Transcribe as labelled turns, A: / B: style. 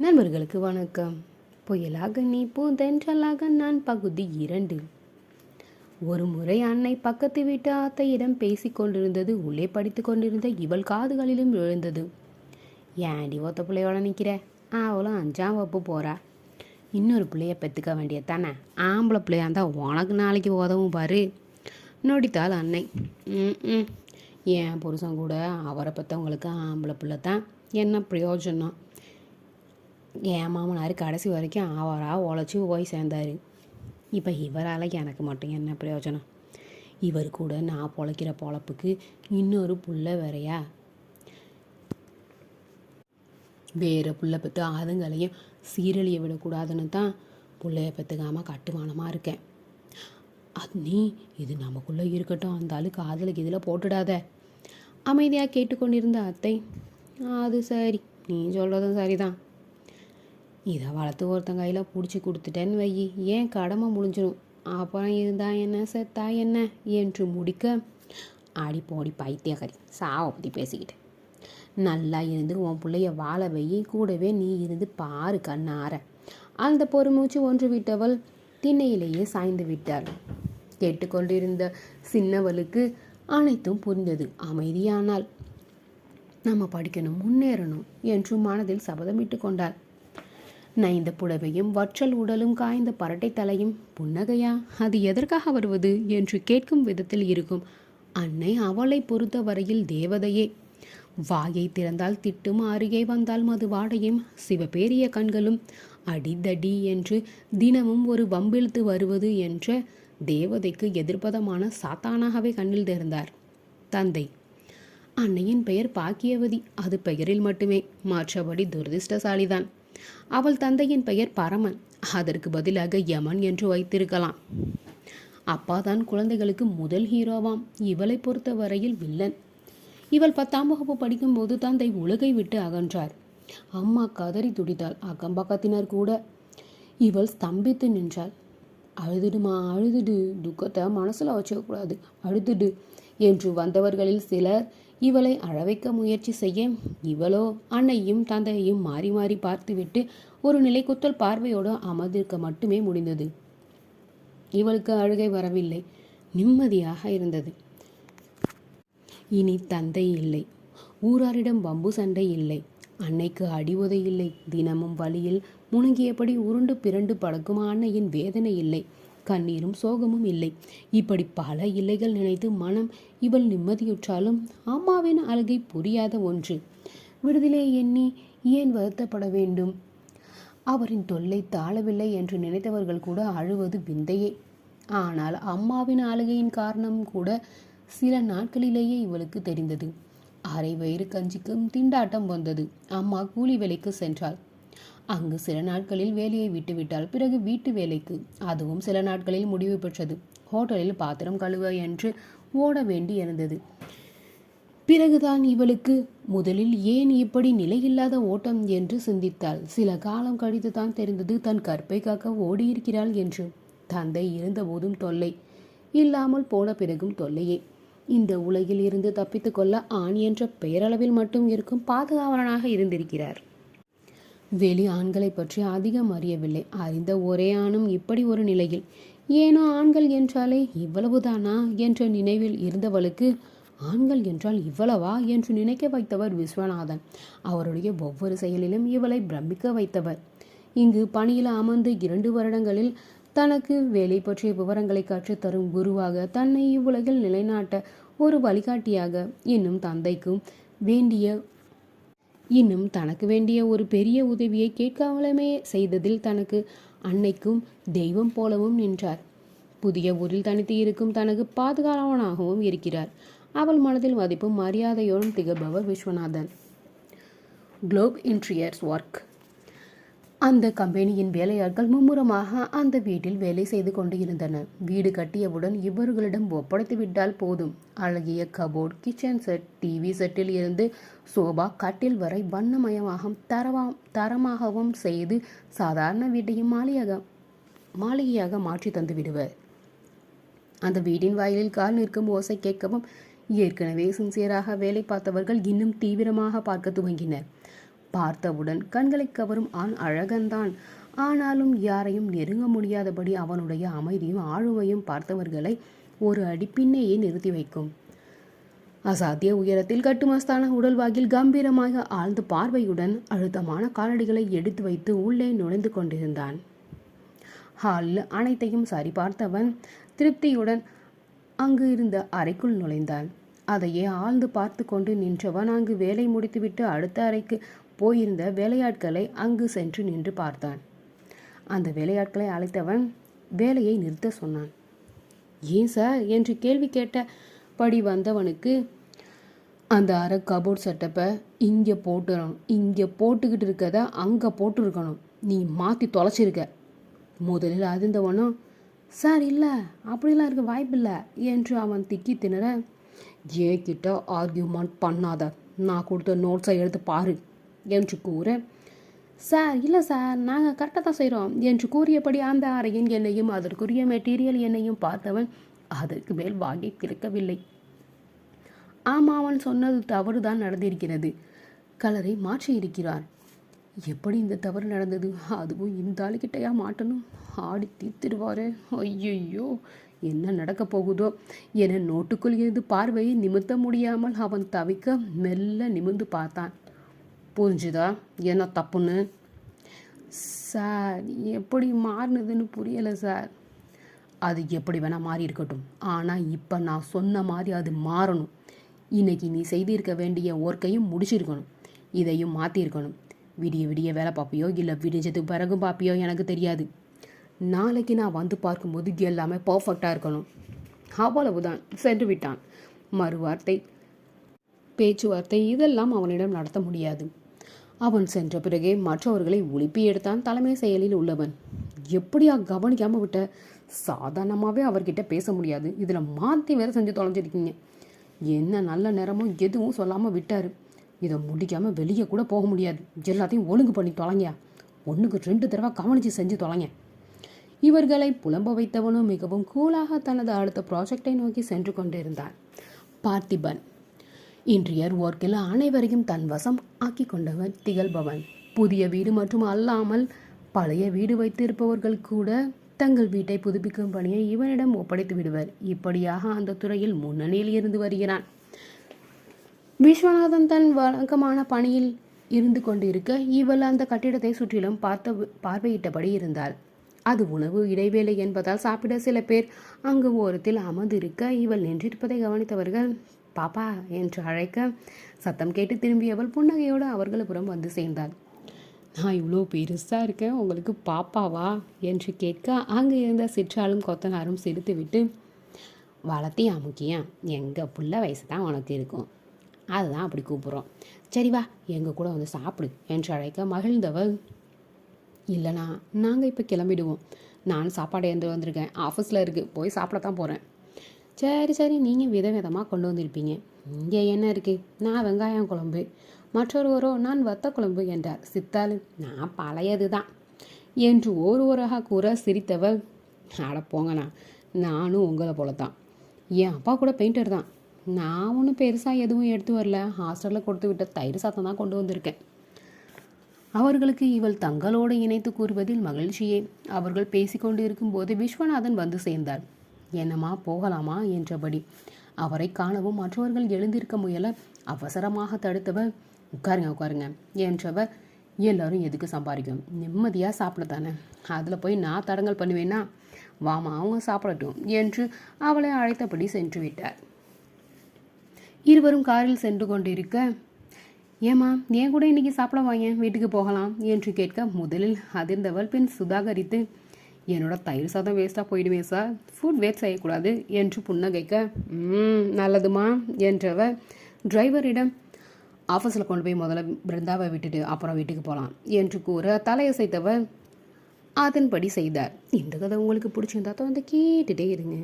A: நண்பர்களுக்கு வணக்கம். புயலாக நீ பூந்தென்றலாக நான் பகுதி இரண்டு. ஒரு முறை அன்னை பக்கத்து வீட்டு ஆத்தையிடம் பேசிக் கொண்டிருந்தது. உள்ளே படித்து கொண்டிருந்த இவள் காதுகளிலும் விழுந்தது. ஏன்டி ஒத்த பிள்ளையோட நிற்கிற அவளும் அஞ்சாம் வகுப்பு போகிறா இன்னொரு பிள்ளைய பெற்றுக்க வேண்டியது தானே ஆம்பளை பிள்ளையா இருந்தால் உனக்கு நாளைக்கு உதவும் பாரு. நொடித்தாள் அன்னை. ம் ம் என் புருஷன் கூட அவரை பற்றவங்களுக்கு ஆம்பளை பிள்ளை தான் என்ன பிரயோஜனம்? என் மாமனார் கடைசி வரைக்கும் அவராக உழைச்சி போய் சேர்ந்தார். இப்போ இவரால் எனக்கு மட்டும் என்ன பிரயோஜனம்? இவர் கூட நான் பொழைக்கிற பொழப்புக்கு இன்னொரு புள்ள வேறையா? வேறு புள்ள பெற்று அதுங்களையும் சீரழிய விடக்கூடாதுன்னு தான் பிள்ளைய பெற்றுக்காமல் கட்டுமானமாக இருக்கேன். அது நீ இது நமக்குள்ளே இருக்கட்டும் அந்த ஆளு காதலுக்கு இதில் போட்டுடாத. அமைதியாக கேட்டுக்கொண்டிருந்த அத்தை அது சரி நீ சொல்கிறதும் சரிதான். இதை வளர்த்து ஒருத்தன் கையில் பிடிச்சி கொடுத்துட்டேன்னு வை ஏன் கடமை முடிஞ்சிடும்? அப்புறம் இருந்தா என்ன செத்தா என்ன என்று முடிக்க ஆடி போடி பைத்தியகரி சாவை பற்றி பேசிக்கிட்டேன் நல்லா இருந்து உன் பிள்ளைய வாழ வை கூடவே நீ இருந்து பாரு கண்ணார. அந்த பொறுமூச்சு ஒன்று விட்டவள் திண்ணையிலேயே சாய்ந்து விட்டாள். கேட்டுக்கொண்டிருந்த சின்னவளுக்கு அனைத்தும் புரிந்தது. அமைதியானாள் நம்ம படிக்கணும் முன்னேறணும் என்று மனதில் சபதமிட்டு கொண்டாள். நைந்த புடவையும் வற்றல் உடலும் காய்ந்த பரட்டை தலையும் புன்னகையா? அது எதற்காக வருவது என்று கேட்கும் விதத்தில் இருக்கும். அன்னை அவளை பொறுத்த வரையில் தேவதையே. வாயை திறந்தால் திட்டும் அருகே வந்தால் மது வாடையும் சிவபேரிய கண்களும் அடிதடி என்று தினமும் ஒரு வம்பிழுத்து வருவது என்ற தேவதைக்கு எதிர்ப்பதமான சாத்தானாகவே கண்ணில் திறந்தார் தந்தை. அன்னையின் பெயர் பாக்கியவதி. அது பெயரில் மட்டுமே. மற்றபடி துரதிர்ஷ்டசாலிதான். அவள் தந்தையின் பெயர் பரமன். அதற்கு பதிலாக யமன் என்று வைத்திருக்கலாம். அப்பாதான் குழந்தைகளுக்கு முதல் ஹீரோவாம். இவளை பொறுத்த வரையில் வில்லன். இவள் பத்தாம் வகுப்பு படிக்கும்போது தந்தை உலகை விட்டு அகன்றார். அம்மா கதறி துடித்தாள். அக்கம்பக்கத்தினர் கூட இவள் ஸ்தம்பித்து நின்றாள். அழுதுடுமா அழுதுடு. துக்கத்தை மனசில் வச்சுக்கக்கூடாது. அழுதுடு என்று வந்தவர்களில் சிலர் இவளை அழவைக்க முயற்சி செய்ய இவளோ அன்னையும் தந்தையையும் மாறி மாறி பார்த்துவிட்டு ஒரு நிலைக்குத்தல் பார்வையோடு அமர்ந்திருக்க மட்டுமே முடிந்தது. இவளுக்கு அழுகை வரவில்லை. நிம்மதியாக இருந்தது. இனி தந்தை இல்லை. ஊராரிடம் வம்பு சண்டை இல்லை. அன்னைக்கு அடிவதை இல்லை. தினமும் வழியில் முணுங்கியபடி உருண்டு பிறண்டு படக்கும் அன்னையின் வேதனை இல்லை. கண்ணீரும் சோகமும் இல்லை. இப்படி பல இல்லைகள் நினைத்து மனம் இவள் நிம்மதியுற்றாலும் அம்மாவின் அழகை புரியாத ஒன்று. விடுதலை எண்ணி ஏன் வருத்தப்பட வேண்டும்? அவரின் தொல்லை தாழவில்லை என்று நினைத்தவர்கள் கூட அழுவது விந்தையே. ஆனால் அம்மாவின் ஆளுகையின் காரணம் கூட சில நாட்களிலேயே இவளுக்கு தெரிந்தது. அரை வயிறு கஞ்சிக்கும் திண்டாட்டம் வந்தது. அம்மா கூலி வேலைக்கு சென்றாள். அங்கு சில நாட்களில் வேலையை விட்டுவிட்டால் பிறகு வீட்டு வேலைக்கு. அதுவும் சில நாட்களில் முடிவு பெற்றது. ஹோட்டலில் பாத்திரம் கழுவ என்று ஓட வேண்டி இருந்தது. பிறகுதான் இவளுக்கு முதலில் ஏன் இப்படி நிலையில்லாத ஓட்டம்? என்று சிந்தித்தாள். சில காலம் கழித்து தான் தெரிந்தது தன் கற்பை காக்க ஓடியிருக்கிறாள் என்று. தந்தை இருந்தபோதும் தொல்லை. இல்லாமல் போன பிறகும் தொல்லையே. இந்த உலகில் இருந்து தப்பித்துக்கொள்ள ஆண் என்ற பெயரளவில் மட்டும் இருக்கும் பாதுகாவலனாக இருந்திருக்கிறார். வெளி ஆண்களை பற்றி அதிகம் அறியவில்லை. அறிந்த ஒரே ஆணும் இப்படி ஒரு நிலையில் ஏனோ ஆண்கள் என்றாலே இவ்வளவுதானா என்ற நினைவில் இருந்தவளுக்கு ஆண்கள் என்றால் இவ்வளவா என்று நினைக்க வைத்தவர் விஸ்வநாதன். அவருடைய ஒவ்வொரு செயலிலும் இவளை பிரமிக்க வைத்தவர். இங்கு பணியில் அமர்ந்து இரண்டு வருடங்களில் தனக்கு வேலை பற்றிய விவரங்களை கற்றுத்தரும் குருவாக தன்னை இவ்வுலகில் நிலைநாட்ட ஒரு வழிகாட்டியாக இன்னும் தந்தைக்கும் வேண்டிய இன்னும் தனக்கு வேண்டிய ஒரு பெரிய உதவியை கேட்காமலுமே செய்ததில் தனக்கு அன்னைக்கும் தெய்வம் போலவும் நின்றார். புதிய ஊரில் தனித்து இருக்கும் தனக்கு பாதுகாவலனாகவும் இருக்கிறார். அவள் மனதில் மதிப்பும் மரியாதையோடும் திகழ்பவர் விஸ்வநாதன். குளோப் இன்ட்ரியர்ஸ் ஒர்க் அந்த கம்பெனியின் வேலையாட்கள் மும்முரமாக அந்த வீட்டில் வேலை செய்து கொண்டு இருந்தனர் வீடு கட்டியவுடன் இவர்களிடம் ஒப்படைத்து விட்டால் போதும். அழகிய கபோர்ட் கிச்சன் செட் டிவி செட்டில் இருந்து சோபா கட்டில் வரை வண்ணமயமாக தரவா தரமாகவும் செய்து சாதாரண வீட்டையும் மாளிகையாக மாளிகையாக மாற்றி தந்து விடுவர். அந்த வீட்டின் வாயிலில் கால் நிற்கும் ஓசை கேட்கவும் ஏற்கனவே சின்சியராக வேலை பார்த்தவர்கள் இன்னும் தீவிரமாக பார்க்க துவங்கினர். பார்த்தவுடன் கண்களை கவரும் ஆண் அழகன்தான். ஆனாலும் யாரையும் நெருங்க முடியாதபடி அவனுடைய அமைதியும் ஆளுமையும் பார்த்தவர்களை ஒரு அடி பின்னேயே நிறுத்தி வைக்கும். அசாத்திய உயரத்தில் கட்டுமஸ்தான உடல்வாகில் கம்பீரமாக ஆழ்ந்த பார்வையுடன் அழுத்தமான காலடிகளை எடுத்து வைத்து உள்ளே நுழைந்து கொண்டிருந்தான். ஹாலில் அனைத்தையும் சரிபார்த்தவன் திருப்தியுடன் அங்கு இருந்த அறைக்குள் நுழைந்தான். அதையே ஆழ்ந்து பார்த்து கொண்டு நின்றவன் அங்கு வேலை முடித்துவிட்டு அடுத்த அறைக்கு போயிருந்த வேலையாட்களை அங்கு சென்று நின்று பார்த்தான். அந்த வேலையாட்களை அழைத்தவன் வேலையை நிறுத்த சொன்னான். ஏன் சார்? என்று கேள்வி கேட்டபடி வந்தவனுக்கு அந்த அரை கபோர்ட் செட்டப்பை இங்கே போட்டுறணும். இங்கே போட்டுக்கிட்டு இருக்கத அங்கே போட்டுருக்கணும். நீ மாற்றி தொலைச்சிருக்க. முதலில் அதிர்ந்தவனும் சார் இல்லை. அப்படிலாம் இருக்க வாய்ப்பில்லை என்று அவன் திக்கி திணற ஏன் கிட்ட ஆர்கியூமெண்ட் பண்ணாத. நான் கொடுத்த நோட்ஸை எடுத்து பாரு. என்று கூற. சார் இல்லை சார் நாங்கள் கரெக்டாக தான் செய்கிறோம் என்று கூறியபடி அந்த அறையின் எண்ணையும் அதற்குரிய மெட்டீரியல் எண்ணையும் பார்த்தவன் அதற்கு மேல் வாங்கி திறக்கவில்லை ஆமாம் அவன் சொன்னது தவறு தான் நடந்திருக்கிறது. கலரை மாற்றி இருக்கிறார். எப்படி இந்த தவறு நடந்தது? அதுவும் இந்த ஆளுக்கிட்டையா மாட்டணும்? ஆடி தீர்த்திடுவாரே. ஐயையோ என்ன நடக்கப் போகுதோ? என நோட்டுக்குள் இருந்து பார்வையை நிமித்த முடியாமல் அவன் தவிக்க மெல்ல நிமிர்ந்து பார்த்தான். புரிஞ்சுதா? என்ன தப்புன்னு? சார் எப்படி மாறினதுன்னு புரியலை சார். அது எப்படி வேணால் மாறி இருக்கட்டும் ஆனால் இப்போ நான் சொன்ன மாதிரி அது மாறணும். இன்றைக்கி நீ செய்திருக்க வேண்டிய ஒர்க்கையும் முடிச்சிருக்கணும். இதையும் மாற்றிருக்கணும் விடிய விடிய வேலை பார்ப்பியோ இல்லை விடிஞ்சதுக்கு பிறகு பார்ப்பியோ எனக்கு தெரியாது. நாளைக்கு நான் வந்து பார்க்கும்போது எல்லாமே பர்ஃபெக்டாக இருக்கணும். அவ்வளவுதான். சென்று விட்டான். மறுவார்த்தை பேச்சுவார்த்தை இதெல்லாம் அவனிடம் நடத்த முடியாது. அவன் சென்ற பிறகே மற்றவர்களை ஒழுப்பி எடுத்தான் தலைமை செயலில் உள்ளவன். எப்படியா கவனிக்காமல் விட்ட? சாதாரணமாகவே அவர்கிட்ட பேச முடியாது. இதில் மாற்றி வேற செஞ்சு தொலைஞ்சிருக்கீங்க. என்ன நல்ல நேரமோ எதுவும் சொல்லாமல் விட்டார். இதை முடிக்காமல் வெளியே கூட போக முடியாது. எல்லாத்தையும் ஒழுங்கு பண்ணி தொலைங்க. ஒன்றுக்கு ரெண்டு தடவை கவனித்து செஞ்சு தொலைங்க. இவர்களை புலம்ப வைத்தவனும் மிகவும் கூலாக தனது அடுத்த ப்ராஜெக்டை நோக்கி சென்று கொண்டிருந்தான். பார்த்திபன் இன்றையர் ஒர்க்கில் அனைவரையும் தன் வசம் ஆக்கி கொண்டவன் திகழ்பவன். புதிய வீடு மற்றும் அல்லாமல் பழைய வீடு வைத்திருப்பவர்கள் கூட தங்கள் வீட்டை புதுப்பிக்கும் பணியை இவனிடம் ஒப்படைத்து விடுவர். இப்படியாக அந்த துறையில் முன்னணியில் இருந்து வருகிறான். விஸ்வநாதன் தன் வழக்கமான பணியில் இருந்து கொண்டிருக்க இவள் அந்த கட்டிடத்தை சுற்றிலும் பார்த்த பார்வையிட்டபடி இருந்தாள். அது உணவு இடைவேளை என்பதால் சாப்பிட சில பேர் அங்கு ஓரத்தில் அமர்ந்திருக்க இவள் நின்றிருப்பதை கவனித்தவர்கள் பாப்பா என்று அழைக்க சத்தம் கேட்டு திரும்பியவள் புன்னகையோடு அவர்களுபுறம் வந்து சேர்ந்தாள். நான் இவ்வளோ பெருசாக இருக்கேன் உங்களுக்கு பாப்பாவா? என்று கேட்க அங்கே இருந்த சிற்றாலும் கொத்தனாரும் சிரித்துவிட்டு வளர்த்தியா முக்கியம் எங்கள் புள்ள வயசு தான் உனக்கு இருக்கும். அதுதான் அப்படி கூப்பிட்றோம். சரி வா எங்கள் கூட வந்து சாப்பிடு என்று அழைக்க மகிழ்ந்தவள் இல்லைண்ணா நாங்கள் இப்போ கிளம்பிடுவோம். நான் சாப்பாடு எழுந்து வந்திருக்கேன். ஆஃபீஸில் இருக்குது போய் சாப்பிட தான் போகிறேன் சரி சரி நீங்கள் விதவிதமாக கொண்டு வந்திருப்பீங்க. இங்கே என்ன இருக்குது நான் வெங்காயம் குழம்பு. மற்றொருவரோ நான் வத்த குழம்பு என்றார். சித்தாளு நான் பழையது தான் என்று ஒருவராக கூற சிரித்தவள் அட போங்கண்ணா நானும் உங்களை போல தான் என் அப்பா கூட பெயிண்டர் தான். நான் ஒன்றும் பெருசாக எதுவும் எடுத்து வரல. ஹாஸ்டலில் கொடுத்து விட்ட தயிர் சாத்தம் தான் கொண்டு வந்திருக்கேன். அவர்களுக்கு இவள் தங்களோடு இணைத்து கூறுவதில் மகிழ்ச்சியே. அவர்கள் பேசிக்கொண்டு இருக்கும்போது விஸ்வநாதன் வந்து சேர்ந்தார். என்னம்மா போகலாமா? என்றபடி. அவரை காணவும் மற்றவர்கள் எழுந்திருக்க முயல அவசரமாக தடுத்தவர் உட்காருங்க உட்காருங்க என்றவர் எல்லாரும் எதுக்கு சம்பாதிக்கும் நிம்மதியாக சாப்பிட தானே அதில் போய் நான் தடங்கல் பண்ணுவேன்னா வாமா அவங்க சாப்பிடட்டும் என்று அவளை அழைத்தபடி சென்று விட்டார். இருவரும் காரில் சென்று கொண்டிருக்க ஏம்மா ஏன் கூட இன்னைக்கு சாப்பிட வாங்க வீட்டுக்கு போகலாம்? என்று கேட்க முதலில் அதிர்ந்தவள் பின் சுதாகரித்து என்னோட தயிர் சாதம் வேஸ்ட்டாக போயிடுமே சார் ஃபுட் வேஸ்ட் செய்யக்கூடாது என்று புன்னகைக்க நல்லதுமா? என்றவர் டிரைவரிடம் ஆஃபீஸில் கொண்டு போய் முதல்ல பிருந்தாவை விட்டுட்டு அப்புறம் வீட்டுக்கு போகலாம் என்று கூற தலையசைத்தவர் அதன்படி செய்தார். இந்த கதை உங்களுக்கு பிடிச்சிருந்தா தான் வந்து கேட்டுட்டே இருங்க.